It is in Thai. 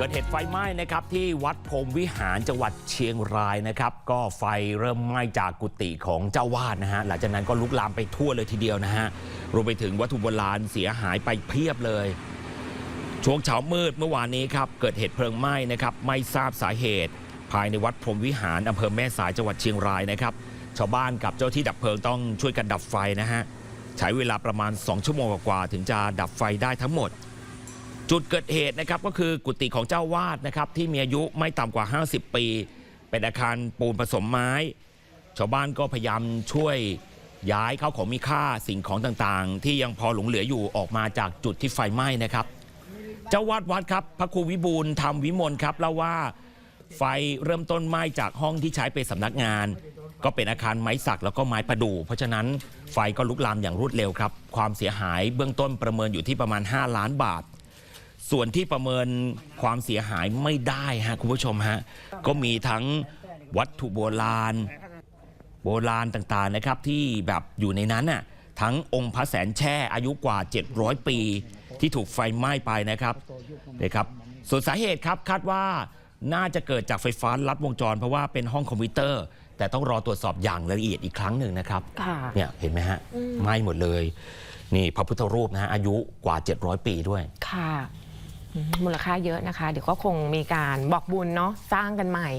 เกิดเหตุไฟไหม้นะครับที่วัดพรมวิหารจังหวัดเชียงรายนะครับ ก็ไฟเริ่มไหม้จากกุฏิของเจ้าวาดนะฮะหลังจากนั้นก็ลุกลามไปทั่วเลยทีเดียวนะฮะรวมไปถึงวัตถุโบราณเสียหายไปเพียบเลย ช่วงเช้ามืดเมื่อวานนี้ครับเกิดเหตุเพลิงไหม้นะครับไม่ทราบสาเหตุ ภายในวัดพรมวิหารอำเภอแม่สายจังหวัดเชียงรายนะครับ ชาวบ้านกับเจ้าที่ดับเพลิงต้องช่วยกันดับไฟนะฮะใช้เวลาประมาณ 2 ชั่วโมงกว่าถึงจะดับไฟได้ทั้งหมด จุดเกิดเหตุนะครับก็คือกุฏิของเจ้าวาดนะครับที่มีอายุไม่ต่ำกว่า 50 ปี เป็นอาคารปูนผสมไม้ ชาวบ้านก็พยายามช่วยย้ายเข้าของมีค่าสิ่งของต่างๆ ที่ยังพอหลงเหลืออยู่ออกมาจากจุดที่ไฟไหม้นะครับ เจ้าวาดวัดครับพระครูวิบูลธรรมวิมลครับเล่าว่าไฟเริ่มต้นไหม้จากห้องที่ใช้เป็นสำนักงาน ก็เป็นอาคารไม้สักแล้วก็ไม้ประดู่เพราะฉะนั้นไฟก็ลุกลามอย่างรวดเร็วครับ ความเสียหายเบื้องต้นประเมินอยู่ที่ประมาณ 5 ล้านบาท ส่วนที่ประเมินความเสียหายไม่ได้ฮะคุณผู้ชมฮะก็มีทั้งวัตถุโบราณ โบราณต่างๆนะครับที่แบบอยู่ในนั้นน่ะทั้งองค์พระแสนแช่อายุกว่า 700 ปี ที่ถูกไฟไหม้ไปนะครับนะครับ ส่วนสาเหตุครับคาดว่าน่าจะเกิดจากไฟฟ้าลัดวงจร เพราะว่าเป็นห้องคอมพิวเตอร์ แต่ต้องรอตรวจสอบอย่างละเอียดอีกครั้งหนึ่งนะครับค่ะเนี่ยเห็นไหมฮะอืมไหม้หมดเลย นี่พระพุทธรูปนะฮะอายุกว่า 700 ปีด้วยค่ะอืม มูลค่าเยอะนะคะ เดี๋ยวก็คงมีการบอกบุญเนาะสร้างกันใหม่